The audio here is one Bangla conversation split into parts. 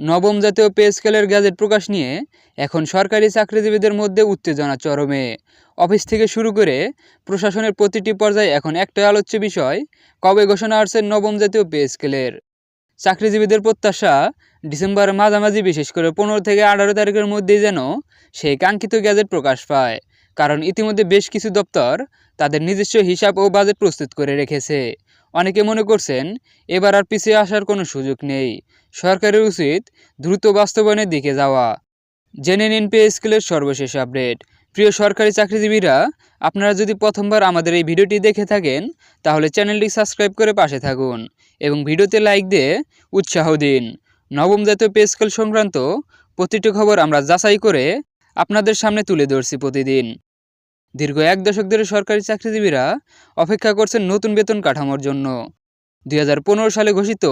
নবম জাতীয় পে স্কেলের গ্যাজেট প্রকাশ নিয়ে এখন সরকারি চাকরিজীবীদের মধ্যে উত্তেজনা চরমে। অফিস থেকে শুরু করে প্রশাসনের প্রতিটি পর্যায়ে এখন একটাই আলোচ্য বিষয়, কবে ঘোষণা আসছে নবম জাতীয় পে স্কেলের চাকরিজীবীদের প্রত্যাশা ডিসেম্বরের মাঝামাঝি বিশেষ করে পনেরো থেকে আঠারো তারিখের মধ্যেই যেন সেই কাঙ্ক্ষিত গ্যাজেট প্রকাশ পায়। কারণ ইতিমধ্যে বেশ কিছু দপ্তর তাদের নিজস্ব হিসাব ও বাজেট প্রস্তুত করে রেখেছে। অনেকে মনে করছেন এবার আর পিছিয়ে আসার কোনো সুযোগ নেই। সরকারের উচিত দ্রুত বাস্তবায়নের দিকে যাওয়া। জেনে নিন পে স্কেলের সর্বশেষ আপডেট। প্রিয় সরকারি চাকরিজীবীরা, আপনারা যদি প্রথমবার আমাদের এই ভিডিওটি দেখে থাকেন, তাহলে চ্যানেলটি সাবস্ক্রাইব করে পাশে থাকুন এবং ভিডিওতে লাইক দিয়ে উৎসাহ দিন। নবম জাতীয় পে স্কেল সংক্রান্ত প্রতিটি খবর আমরা যাচাই করে আপনাদের সামনে তুলে ধরছি প্রতিদিন। দীর্ঘ এক দশক ধরে সরকারি চাকরিজীবীরা অপেক্ষা করছেন নতুন বেতন কাঠামোর জন্য। দুই হাজার পনেরো সালে ঘোষিত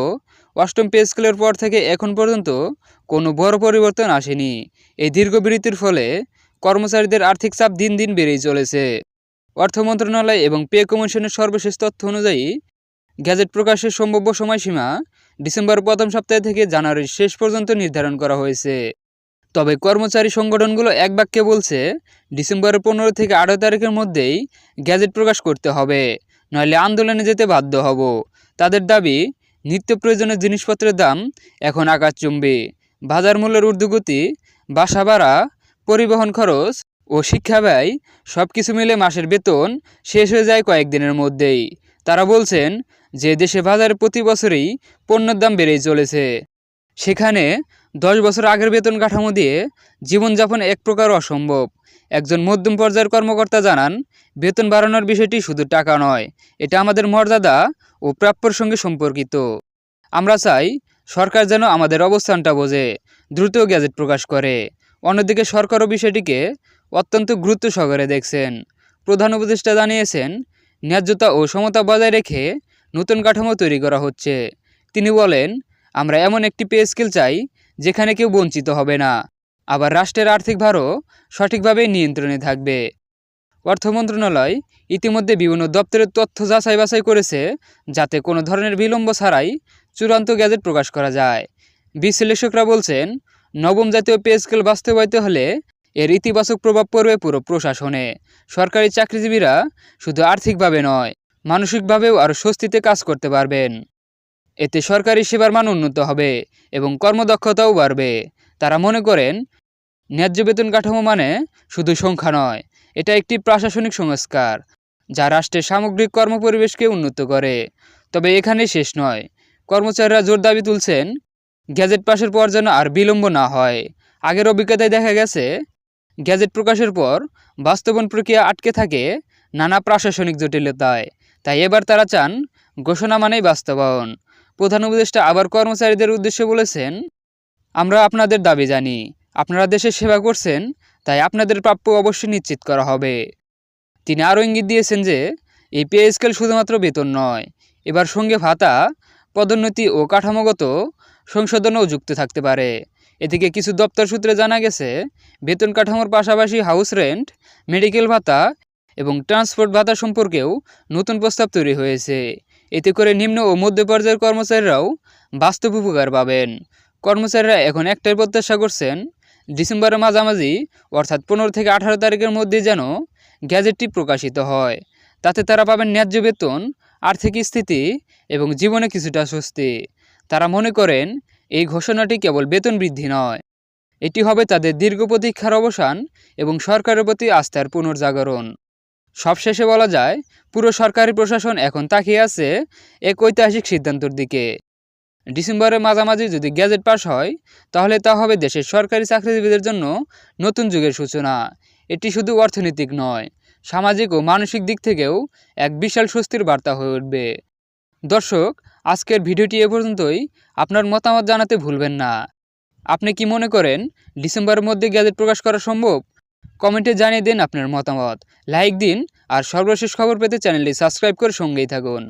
অষ্টম পে স্কেলের পর থেকে এখন পর্যন্ত কোনো বড় পরিবর্তন আসেনি। এই দীর্ঘ বিরতির ফলে কর্মচারীদের আর্থিক চাপ দিন দিন বেড়েই চলেছে। অর্থ মন্ত্রণালয় এবং পে কমিশনের সর্বশেষ তথ্য অনুযায়ী, গ্যাজেট প্রকাশের সম্ভাব্য সময়সীমা ডিসেম্বর প্রথম সপ্তাহ থেকে জানুয়ারির শেষ পর্যন্ত নির্ধারণ করা হয়েছে। তবে কর্মচারী সংগঠনগুলো এক বাক্যে বলছে, ডিসেম্বরের পনেরো থেকে আঠারো তারিখের মধ্যেই গ্যাজেট প্রকাশ করতে হবে, নইলে আন্দোলনে যেতে বাধ্য হব। তাদের দাবি, নিত্য প্রয়োজনীয় জিনিসপত্রের দাম এখন আকাশচুম্বী বাজার মূল্যের ঊর্ধ্বগতি, বাসা ভাড়া, পরিবহন খরচ ও শিক্ষা ব্যয় সব কিছু মিলে মাসের বেতন শেষ হয়ে যায় কয়েকদিনের মধ্যেই। তারা বলছেন, যে দেশে বাজারে প্রতি বছরই পণ্যের দাম বেড়েই চলেছে। সেখানে দশ বছর আগের বেতন কাঠামো দিয়ে জীবনযাপন এক প্রকার অসম্ভব। একজন মধ্যম পর্যায়ের কর্মকর্তা জানান, বেতন বাড়ানোর বিষয়টি শুধু টাকা নয়, এটা আমাদের মর্যাদা ও প্রাপ্যর সঙ্গে সম্পর্কিত। আমরা চাই সরকার যেন আমাদের অবস্থানটা বোঝে, দ্রুত গ্যাজেট প্রকাশ করে। অন্যদিকে সরকারও বিষয়টিকে অত্যন্ত গুরুত্ব সহকারে দেখছেন। প্রধান উপদেষ্টা জানিয়েছেন, ন্যায্যতা ও সমতা বজায় রেখে নতুন কাঠামো তৈরি করা হচ্ছে। তিনি বলেন আমরা এমন একটি পে স্কেল চাই যেখানে কেউ বঞ্চিত হবে না। আবার রাষ্ট্রের আর্থিক ভারও সঠিকভাবে নিয়ন্ত্রণে থাকবে। অর্থ মন্ত্রণালয় ইতিমধ্যে বিভিন্ন দপ্তরের তথ্য যাচাই বাছাই করেছে যাতে কোনো ধরনের বিলম্ব ছাড়াই চূড়ান্ত গ্যাজেট প্রকাশ করা যায়। বিশ্লেষকরা বলছেন, নবম জাতীয় পে স্কেল বাস্তবায়িত হলে এর ইতিবাচক প্রভাব পড়বে পুরো প্রশাসনে। সরকারি চাকরিজীবীরা শুধু আর্থিকভাবে নয়, মানসিকভাবেও আরও স্বস্তিতে কাজ করতে পারবেন। এতে সরকারি সেবার মান উন্নত হবে এবং কর্মদক্ষতাও বাড়বে। তারা মনে করেন, ন্যায্য বেতন কাঠামো মানে শুধু সংখ্যা নয়, এটা একটি প্রশাসনিক সংস্কার, যা রাষ্ট্রের সামগ্রিক কর্মপরিবেশকে উন্নত করে। তবে এখানে শেষ নয়। কর্মচারীরা জোর দাবি তুলছেন, গ্যাজেট পাশের পর যেন আর বিলম্ব না হয়। আগের অভিজ্ঞতায় দেখা গেছে, গ্যাজেট প্রকাশের পর বাস্তবন প্রক্রিয়া আটকে থাকে নানা প্রশাসনিক জটিলতায়। তাই এবার তারা চান, ঘোষণা মানেই বাস্তবায়ন। প্রধান উপদেষ্টা আবার কর্মচারীদের উদ্দেশ্যে বলেছেন, আমরা আপনাদের দাবি জানি, আপনারা দেশের সেবা করছেন, তাই আপনাদের প্রাপ্য অবশ্যই নিশ্চিত করা হবে। তিনি আরও ইঙ্গিত দিয়েছেন যে, এই পে স্কেল শুধুমাত্র বেতন নয়, এবার সঙ্গে ভাতা, পদোন্নতি ও কাঠামোগত সংশোধনও যুক্ত থাকতে পারে। এদিকে কিছু দপ্তর সূত্রে জানা গেছে, বেতন কাঠামোর পাশাপাশি হাউস রেন্ট, মেডিকেল ভাতা এবং ট্রান্সপোর্ট ভাতা সম্পর্কেও নতুন প্রস্তাব তৈরি হয়েছে। এতে করে নিম্ন ও মধ্য পর্যায়ের কর্মচারীরাও বাস্তব উপকার পাবেন। কর্মচারীরা এখন একটাই প্রত্যাশা করছেন, ডিসেম্বরের মাঝামাঝি, অর্থাৎ পনেরো থেকে আঠারো তারিখের মধ্যে যেন গ্যাজেটটি প্রকাশিত হয়। তাতে তারা পাবেন ন্যায্য বেতন, আর্থিক স্থিতি এবং জীবনে কিছুটা স্বস্তি। তারা মনে করেন, এই ঘোষণাটি কেবল বেতন বৃদ্ধি নয়। এটি হবে তাদের দীর্ঘ প্রতীক্ষার অবসান এবং সরকারের প্রতি আস্থার পুনর্জাগরণ। সবশেষে বলা যায়, পুরো সরকারি প্রশাসন এখন তাকিয়ে আছে এক ঐতিহাসিক সিদ্ধান্তর দিকে। ডিসেম্বরের মাঝামাঝি যদি গ্যাজেট পাস হয়, তাহলে তা হবে দেশের সরকারি চাকরিজীবীদের জন্য নতুন যুগের সূচনা। এটি শুধু অর্থনৈতিক নয়, সামাজিক ও মানসিক দিক থেকেও এক বিশাল স্বস্তির বার্তা হয়ে উঠবে। দর্শক, আজকের ভিডিওটি এ পর্যন্তই। আপনার মতামত জানাতে ভুলবেন না। আপনি কি মনে করেন, ডিসেম্বরের মধ্যে গ্যাজেট প্রকাশ করা সম্ভব? কমেন্টে জানিয়ে দিন আপনার মতামত। লাইক দিন আর সর্বশেষ খবর পেতে চ্যানেলটি সাবস্ক্রাইব করে সঙ্গেই থাকুন।